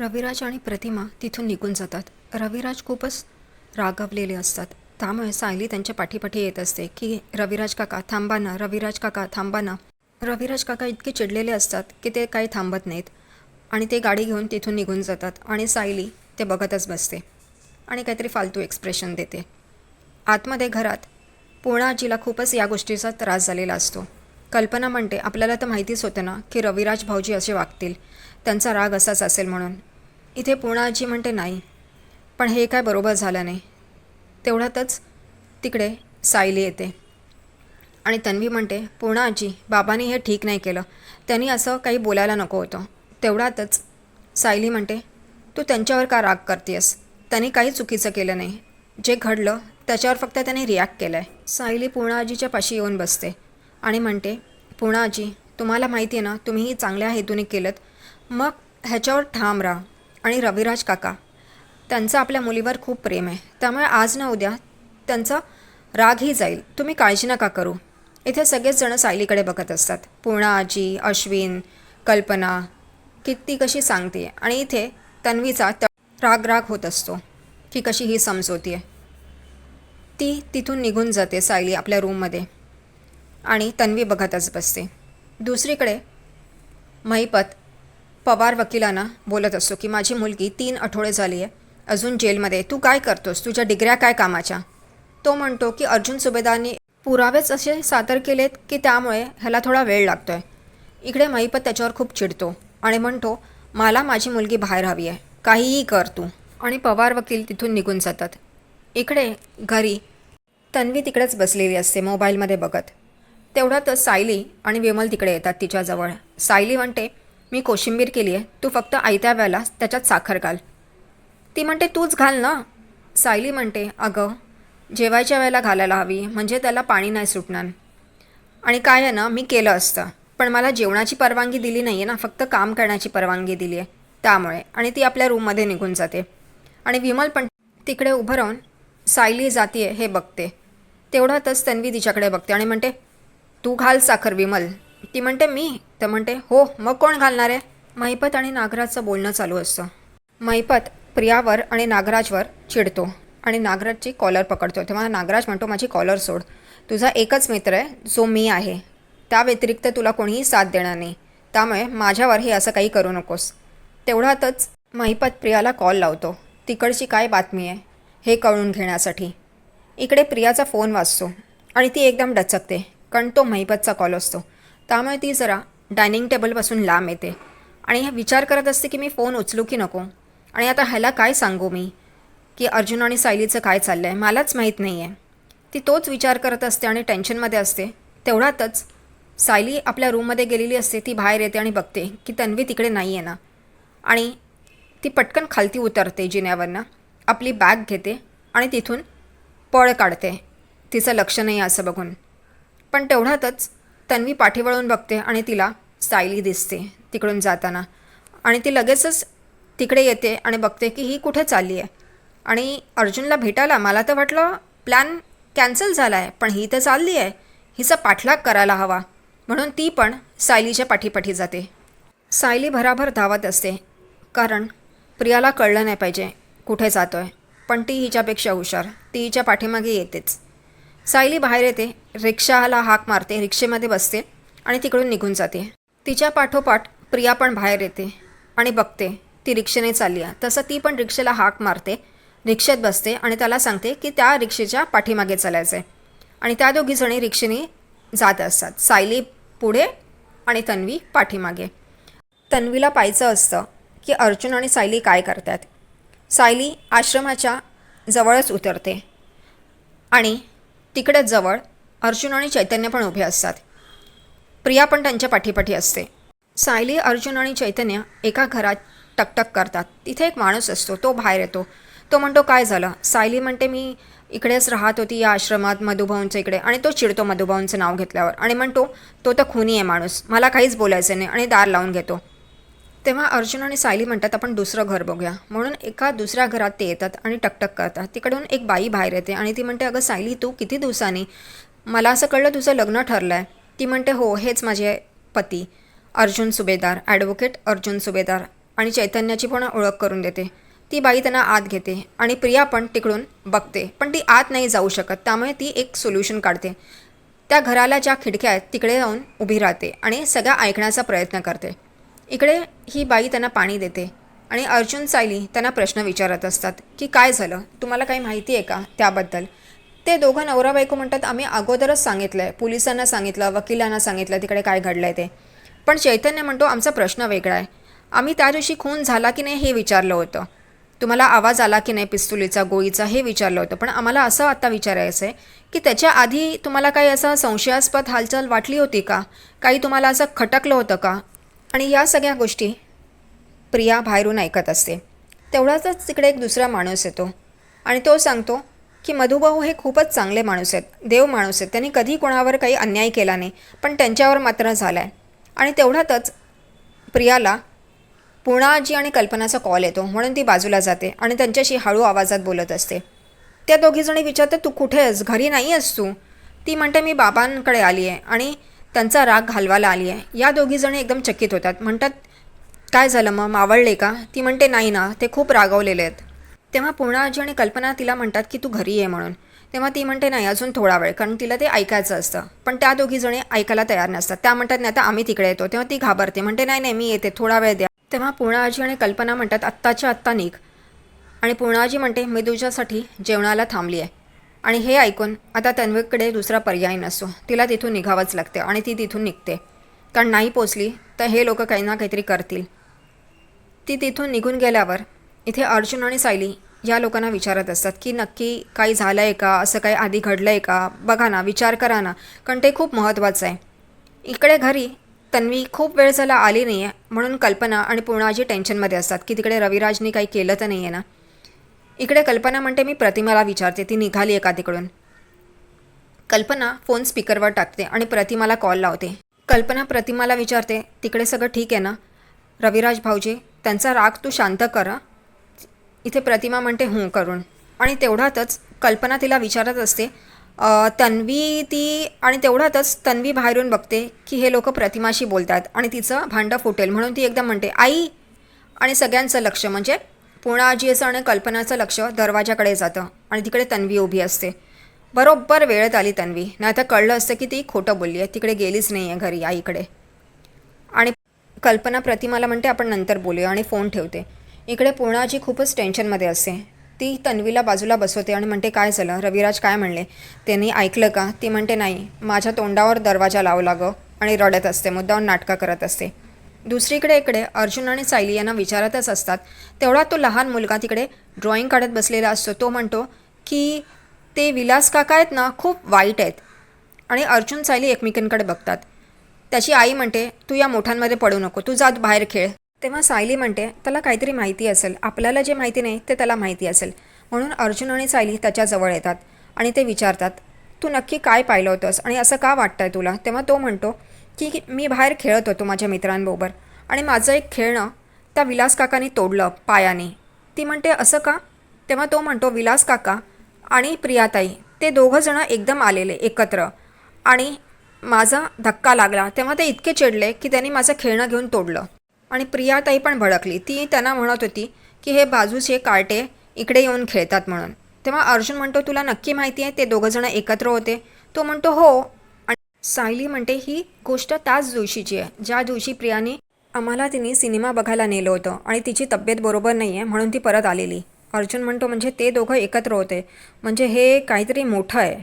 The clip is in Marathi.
रविराज आणि प्रतिमा तिथून निघून जातात. रविराज खूपच रागावलेले असतात. त्यामुळे सायली त्यांच्या पाठीपाठी येत असते की रविराज काका थांबा ना रविराज काका थांबा ना. रविराज काका इतके चिडलेले असतात की ते काही थांबत नाहीत आणि ते गाडी घेऊन तिथून निघून जातात आणि सायली ते बघतच बसते आणि काहीतरी फालतू एक्सप्रेशन देते. आतमध्ये घरात पूर्णाजीला खूपच या गोष्टीचा त्रास झालेला असतो. कल्पना म्हणते आपल्याला तर माहितीच होतं ना की रविराज भाऊजी असे वागतील. त्यांचा राग असाच असेल म्हणून. इथे पूर्णाजी म्हणते नाही. पण हे काय बरोबर झालं नाही. तेवढ्यातच तिकडे सायली येते. आणि तन्वी म्हणते पूर्णा आजी बाबांनी हे ठीक नाही केलं. त्यांनी असं काही बोलायला नको होतं. तेवढ्यातच सायली म्हणते तू त्यांच्यावर का राग करतेस त्यांनी काही चुकीचं केलं नाही. जे घडलं त्याच्यावर फक्त त्याने रिॲक्ट केलं आहे सायली पूर्णा आजीच्या पाशी येऊन बसते आणि म्हणते पूर्णा आजी तुम्हाला माहिती आहे ना तुम्हीही चांगल्या हेतूने केलं मग ह्याच्यावर ठाम राहा. आणि रविराज काका. त्यांचं आपल्या मुलीवर खूप प्रेम आहे. त्यामुळे आज ना उद्या त्यांचा रागही जाईल. तुम्ही काळजी नका करू. इथे सगळेच जण सायलीकडे बघत असतात. पूर्णा आजी अश्विन कल्पना किती कशी सांगते आणि इथे तन्वीचा त राग राग होत असतो. की कशी ही समजवते ती तिथून निघून जाते सायली आपल्या रूममध्ये. आणि तन्वी बघतच बसते. दुसरीकडे महिपत पवार वकिलांना बोलत असतो की माझी मुलगी तीन आठवडे झाली आहे. अजून जेलमध्ये. तू काय करतोस? तुझ्या डिग्र्या काय कामाच्या? तो म्हणतो की अर्जुन सुभेदारनी पुरावेच असे सादर केलेत की त्यामुळे ह्याला थोडा वेळ लागतो आहे इकडे महिपत त्याच्यावर खूप चिडतो आणि म्हणतो मला माझी मुलगी बाहेर हवी आहे. काहीही कर तू. आणि पवार वकील तिथून निघून जातात. इकडे घरी तन्वी तिकडेच बसलेली असते मोबाईलमध्ये बघत. तेवढ्यातच सायली आणि विमल तिकडे येतात तिच्याजवळ. सायली म्हणते मी कोशिंबीर केली आहे तू फक्त आयत्या वेळेला त्याच्यात साखर घाल. ती म्हणते तूच घाल ना. सायली म्हणते अगं जेवायच्या वेळेला घालायला हवी म्हणजे त्याला पाणी नाही सुटणार. आणि काय आहे ना मी केलं असतं. पण मला जेवणाची परवानगी दिली नाही आहे ना फक्त काम करण्याची परवानगी दिली आहे त्यामुळे. आणि ती आपल्या रूममध्ये निघून जाते. आणि विमल पण तिकडे उभं राहून सायली जाते हे बघते. तेवढ्यातच तन्वी तिच्याकडे बघते आणि म्हणते तू घाल साखर विमल. ती म्हणते मी तर म्हणते हो मग कोण घालणार आहे? महिपत आणि नागराजचं बोलणं चालू असतं. महिपत प्रियावर आणि नागराजवर चिडतो आणि नागराजची कॉलर पकडतो. तेव्हा नागराज म्हणतो माझी कॉलर सोड. तुझा एकच मित्र आहे जो मी आहे. त्या व्यतिरिक्त तुला कोणीही साथ देणार नाही. त्यामुळे माझ्यावर हे असं काही करू नकोस. तेवढ्यातच महिपत प्रियाला कॉल लावतो. तिकडची काय बातमी आहे? हे कळून घेण्यासाठी. इकडे प्रियाचा फोन वाजतो आणि ती एकदम डचकते कारण तो महिपतचा कॉल असतो. त्यामुळे ती जरा डायनिंग टेबलपासून लांब येते. आणि हा विचार करत असते की मी फोन उचलू की नको. आणि आता ह्याला काय सांगू मी? की अर्जुन आणि सायलीचं काय चाललं आहे मलाच माहीत नाही आहे ती तोच विचार करत असते आणि टेन्शनमध्ये असते. तेवढ्यातच सायली आपल्या रूममध्ये गेलेली असते ती बाहेर येते आणि बघते की तन्वी तिकडे नाही आहे ना. आणि ती पटकन खालती उतरते जिन्यावरनं. आपली बॅग घेते आणि तिथून पळ काढते. तिचं लक्ष नाही असं बघून. पण तेवढ्यातच तन्वी पाठीवळून बघते आणि तिला सायली दिसते तिकडून जाताना. आणि ती लगेचच तिकडे येते आणि बघते की ही कुठे चालली आहे. आणि अर्जुनला भेटायला मला तर वाटलं प्लॅन कॅन्सल झाला आहे पण ही तर चालली आहे. हिचा पाठलाग करायला हवा. म्हणून ती पण सायलीच्या पाठीपाठी जाते. सायली भराभर धावत असते कारण प्रियाला कळलं नाही पाहिजे कुठे जातो आहे पण ती हिच्यापेक्षा हुशार. ती हिच्या पाठीमागे येतेच. सायली बाहेर येते रिक्षाला हाक मारते रिक्षेमध्ये बसते आणि तिकडून निघून जाते. तिच्या पाठोपाठ प्रिया पण बाहेर येते आणि बघते ती रिक्षेने चालली आहे. तसं ती पण रिक्षेला हाक मारते रिक्षेत बसते आणि त्याला सांगते की त्या रिक्षेच्या पाठीमागे चालायचं आहे. आणि त्या दोघीजणी रिक्षेने जात असतात. सायली पुढे आणि तन्वी पाठीमागे. तन्वीला पाहायचं असतं की अर्जुन आणि सायली काय करतात सायली आश्रमाच्या जवळच उतरते आणि तिकडेच जवळ अर्जुन आणि चैतन्य पण उभे असतात. प्रिया पण त्यांच्या पाठीपाठी असते. सायली अर्जुन आणि चैतन्य एका घरात टकटक करतात. तिथे एक माणूस असतो तो बाहेर येतो. तो म्हणतो काय झालं? सायली म्हणते मी इकडेच राहत होती या आश्रमात मधुभाऊंच्या इकडे. आणि तो चिडतो मधुभाऊंचं नाव घेतल्यावर आणि म्हणतो तो तर खुनी आहे माणूस. मला काहीच बोलायचं नाही आणि दार लावून घेतो. तेव्हा अर्जुन आणि सायली म्हणतात आपण दुसरं घर बघूया. म्हणून एका दुसऱ्या घरात ते येतात आणि टकटक करतात. तिकडून एक बाई बाहेर येते आणि ती म्हणते अगं सायली तू किती दिवसांनी मला असं कळलं तुझं लग्न ठरलं आहे ती म्हणते हो हेच माझे पती अर्जुन सुभेदार ॲडव्होकेट अर्जुन सुभेदार आणि चैतन्याची पण ओळख करून देते. ती बाई त्यांना आत घेते आणि प्रिया पण तिकडून बघते पण ती आत नाही जाऊ शकत त्यामुळे ती एक सोल्युशन काढते. त्या घराला ज्या खिडक्या आहेत तिकडे जाऊन उभी राहते आणि सगळ्या ऐकण्याचा प्रयत्न करते. इकडे ही बाई त्यांना पाणी देते आणि अर्जुन सायली त्यांना प्रश्न विचारत असतात की काय झालं? तुम्हाला काही माहिती आहे का त्याबद्दल? ते दोघं नवरा बायको म्हणतात आम्ही अगोदरच सांगितलं आहे पोलिसांना सांगितलं वकिलांना सांगितलं तिकडे काय घडलं आहे ते. पण चैतन्य म्हणतो आमचा प्रश्न वेगळा आहे. आम्ही त्या दिवशी खून झाला की नाही हे विचारलं होतं. तुम्हाला आवाज आला की नाही पिस्तुलीचा गोळीचा हे विचारलं होतं. पण आम्हाला असं आता विचारायचं आहे की त्याच्या आधी तुम्हाला काही असं संशयास्पद हालचाल वाटली होती का? काही तुम्हाला असं खटकलं होतं का? आणि या सगळ्या गोष्टी प्रिया बाहेरून ऐकत असते. तेवढाच तिकडे एक दुसरा माणूस येतो. आणि तो सांगतो की मधुभाऊ हे खूपच चांगले माणूस आहेत. देव माणूस आहेत. त्यांनी कधी कोणावर काही अन्याय केला नाही. पण त्यांच्यावर मात्र झाला आहे आणि तेवढ्यातच प्रियाला पूर्णाजी आणि कल्पनाचा कॉल येतो. म्हणून ती बाजूला जाते आणि त्यांच्याशी हळू आवाजात बोलत असते. त्या दोघीजणी विचारतात तू कुठे आहेस? घरी नाही आहेस तू? ती म्हणते मी बाबांकडे आली आहे आणि त्यांचा राग घालवायला आली आहे. या दोघीजणी एकदम चकित होतात. म्हणतात काय झालं मग? मावळले का? ती म्हणते नाही ना ते खूप रागवलेले आहेत. तेव्हा पूर्णाजी आणि कल्पना तिला म्हणतात की तू घरी ये म्हणून. तेव्हा ती म्हणते नाही अजून थोडा वेळ. कारण तिला ते ऐकायचं असतं. पण त्या दोघीजणी ऐकायला तयार नसतात. त्या म्हणतात नाही आता आम्ही तिकडे येतो. तेव्हा ती घाबरते. म्हणते नाही नाही मी येते. थोडा वेळ द्या. तेव्हा पूर्णाजी आणि कल्पना म्हणतात आत्ताच्या आत्ता निघ. आणि पूर्णाजी म्हणते मी तुझ्यासाठी जेवणाला थांबली आहे. आणि हे ऐकून आता तन्वीकडे दुसरा पर्याय नसतो तिला तिथून निघावंच लागते आणि ती तिथून निघते. कारण नाही पोचली तर हे लोक काही ना काहीतरी करतील. ती तिथून निघून गेल्यावर इथे अर्जुन आणि सायली या लोकांना विचारत असतात की नक्की काही झालं आहे का? असं काही आधी घडलं आहे का? बघा ना विचार करा ना. कारण ते खूप महत्त्वाचं आहे. इकडे घरी तन्वी खूप वेळ झाला आली नाही आहे म्हणून कल्पना आणि पूर्णाजी टेन्शनमध्ये असतात की तिकडे रविराजनी काही केलं तर नाही आहे ना? इकडे कल्पना म्हणते मी प्रतिमाला विचारते ती निघाली आहे का तिकडून कल्पना फोन स्पीकरवर टाकते आणि प्रतिमाला कॉल लावते. कल्पना प्रतिमाला विचारते तिकडे सगळं ठीक आहे ना? रविराज भाऊजी त्यांचा राग तू शांत कर इथे प्रतिमा म्हणते हूं करून. आणि तेवढ्यातच कल्पना तिला विचारत असते तन्वी ती आणि तेवढ्यातच तन्वी बाहेरून बघते की हे लोक प्रतिमाशी बोलतात आणि तिचं भांडं फुटेल म्हणून ती एकदम म्हणते आई! आणि सगळ्यांचं लक्ष म्हणजे पूर्णाजीचं आणि कल्पनाचं लक्ष दरवाजाकडे जातं आणि तिकडे तन्वी उभी असते. बरोबर वेळेत आली तन्वी. नाही तर कळलं असतं की ती खोटं बोलली आहे. तिकडे गेलीच नाही आहे घरी आईकडे. आणि कल्पना प्रतिमाला म्हणते आपण नंतर बोलूया आणि फोन ठेवते. इकडे पूर्णाजी खूपच टेन्शनमध्ये असते. ती तन्वीला बाजूला बसवते आणि म्हणते काय झालं? रविराज काय म्हणले? त्यांनी ऐकलं का? ती म्हणते नाही. माझ्या तोंडावर दरवाजा लावला गं आणि रडत असते मुद्दावर नाटकं करत असते. दुसरीकडे इकडे अर्जुन आणि सायली यांना विचारतच असतात. तेवढा तो लहान मुलगा तिकडे ड्रॉइंग काढत बसलेला असतो. तो म्हणतो की ते विलास काका आहेत ना खूप वाईट आहेत. आणि अर्जुन सायली एकमेकांकडे बघतात. त्याची आई म्हणते तू या मोठ्यांमध्ये पडू नको तू जात बाहेर खेळ. तेव्हा सायली म्हणते त्याला काहीतरी माहिती असेल. आपल्याला जे माहिती नाही ते त्याला माहिती असेल. म्हणून अर्जुन आणि सायली त्याच्याजवळ येतात आणि ते विचारतात तू नक्की काय पाहिलं होतंस आणि असं का वाटतंय तुला? तेव्हा तो म्हणतो की मी बाहेर खेळत होतो माझ्या मित्रांबरोबर. आणि माझं एक खेळणं त्या विलास काकाने तोडलं पायाने. ती म्हणते असं का? तेव्हा तो म्हणतो विलास काका आणि प्रियाताई ते दोघंजणं एकदम आलेले एकत्र. आणि माझा धक्का लागला. तेव्हा ते इतके चिडले की त्यांनी माझं खेळणं घेऊन तोडलं. आणि प्रियाताई पण भडकली. ती त्यांना म्हणत होती की हे बाजूचे कार्टे इकडे येऊन खेळतात म्हणून. तेव्हा अर्जुन म्हणतो तुला नक्की माहिती आहे ते दोघंजणं एकत्र होते. तो म्हणतो हो सायली म्हणते ही गोष्ट त्याच दिवशीची आहे. ज्या दिवशी प्रियाने आम्हाला तिने सिनेमा बघायला नेलं होतं आणि तिची तब्येत बरोबर नाही आहे म्हणून ती परत आलेली. अर्जुन म्हणतो म्हणजे ते दोघं एकत्र होते. म्हणजे हे काहीतरी मोठं आहे.